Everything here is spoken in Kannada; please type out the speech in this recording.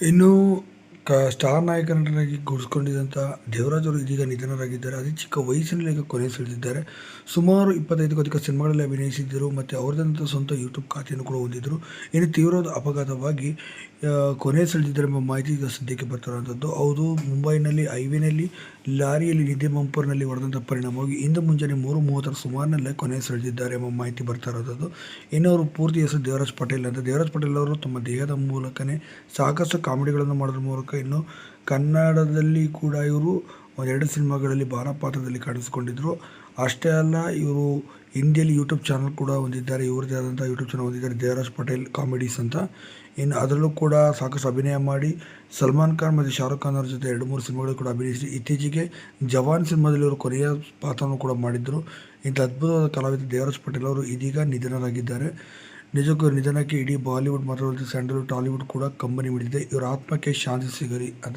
ಇನ್ನು ಕ ಸ್ಟಾರ್ ನಾಯಕ ನಟನಾಗಿ ದೇವರಾಜರು ದೇವರಾಜ್ ಅವರು ಇದೀಗ ನಿಧನರಾಗಿದ್ದಾರೆ. ಅದೇ ಚಿಕ್ಕ ವಯಸ್ಸಿನಲ್ಲಿ ಈಗ ಕೊನೆ ಸೆಳೆದಿದ್ದಾರೆ. ಸುಮಾರು ಇಪ್ಪತ್ತೈದಕ್ಕೂ ಅಧಿಕ ಸಿನಿಮಾಗಳಲ್ಲಿ ಅಭಿನಯಿಸಿದ್ದರು ಮತ್ತು ಅವರದಂಥ ಸ್ವಂತ ಯೂಟ್ಯೂಬ್ ಖಾತೆಯನ್ನು ಕೂಡ ಹೊಂದಿದ್ದರು. ಇನ್ನು ತೀವ್ರವಾದ ಅಪಘಾತವಾಗಿ ಕೊನೆ ಸೆಳೆದಿದ್ದಾರೆ ಎಂಬ ಮಾಹಿತಿ ಈಗ ಸದ್ಯಕ್ಕೆ ಬರ್ತಿರೋಂಥದ್ದು ಹೌದು, ಮುಂಬೈನಲ್ಲಿ, ಹೈವೇನಲ್ಲಿ, ಲಾರಿಯಲ್ಲಿ, ನಿದ್ದೆ ಮಂಪರ್ನಲ್ಲಿ ಹೊಡೆದಂಥ ಪರಿಣಾಮವಾಗಿ ಇಂದು ಮುಂಜಾನೆ ಮೂರು ಮೂವತ್ತರ ಸುಮಾರಿನಲ್ಲೇ ಕೊನೆ ಸೆಳೆದಿದ್ದಾರೆ ಎಂಬ ಮಾಹಿತಿ ಬರ್ತಾ ಇರೋದು ಇನ್ನು ಅವರು ಪೂರ್ತಿ ಹೆಸರು ದೇವರಾಜ್ ಪಟೇಲ್ ಅಂತ. ದೇವರಾಜ್ ಪಟೇಲ್ ಅವರು ತಮ್ಮ ದೇಹದ ಮೂಲಕನೇ ಸಾಕಷ್ಟು ಕಾಮಿಡಿಗಳನ್ನು ಮಾಡೋದ್ರ ಮೂಲಕ ಇನ್ನು ಕನ್ನಡದಲ್ಲಿ ಕೂಡ ಇವರು ಒಂದೆರಡು ಸಿನಿಮಾಗಳಲ್ಲಿ ಬಾಲ ಪಾತ್ರದಲ್ಲಿ ಕಾಣಿಸಿಕೊಂಡಿದ್ದರು ಅಷ್ಟೇ ಅಲ್ಲ, ಇವರು ಹಿಂದಿಯಲ್ಲಿ ಯೂಟ್ಯೂಬ್ ಚಾನಲ್ ಕೂಡ ಹೊಂದಿದ್ದಾರೆ. ಇವ್ರದ್ದೇ ಆದಂಥ ಯೂಟ್ಯೂಬ್ ಚಾನಲ್ ಹೊಂದಿದ್ದಾರೆ. ದೇವರಾಜ್ ಪಟೇಲ್ ಕಾಮಿಡೀಸ್ ಅಂತ. ಇನ್ನು ಅದರಲ್ಲೂ ಕೂಡ ಸಾಕಷ್ಟು ಅಭಿನಯ ಮಾಡಿ ಸಲ್ಮಾನ್ ಖಾನ್ ಮತ್ತು ಶಾರುಖ್ ಖಾನ್ ಅವ್ರ ಜೊತೆ ಎರಡು ಮೂರು ಸಿನಿಮಾಗಳು ಕೂಡ ಅಭಿನಯಿಸಿ. ಇತ್ತೀಚೆಗೆ ಜವಾನ್ ಸಿನಿಮಾದಲ್ಲಿ ಅವರು ಕೊನೆಯ ಪಾತ್ರವನ್ನು ಕೂಡ ಮಾಡಿದ್ದರು ಇಂಥ ಅದ್ಭುತವಾದ ಕಲಾವಿದ ದೇವರಾಜ್ ಪಟೇಲ್ ಅವರು ಇದೀಗ ನಿಧನರಾಗಿದ್ದಾರೆ. ನಿಜಕ್ಕೂ ನಿಧನಕ್ಕೆ ಇಡೀ ಬಾಲಿವುಡ್ ಮಾತ್ರವಲ್ಲದೆ ಸ್ಯಾಂಡಲ್ವುಡ್ ಟಾಲಿವುಡ್ ಕೂಡ ಕಂಬನಿ ಮಿಡಿದಿದೆ ಇವರ ಆತ್ಮಕ್ಕೆ ಶಾಂತಿ ಸಿಗಲಿ ಅಂತ.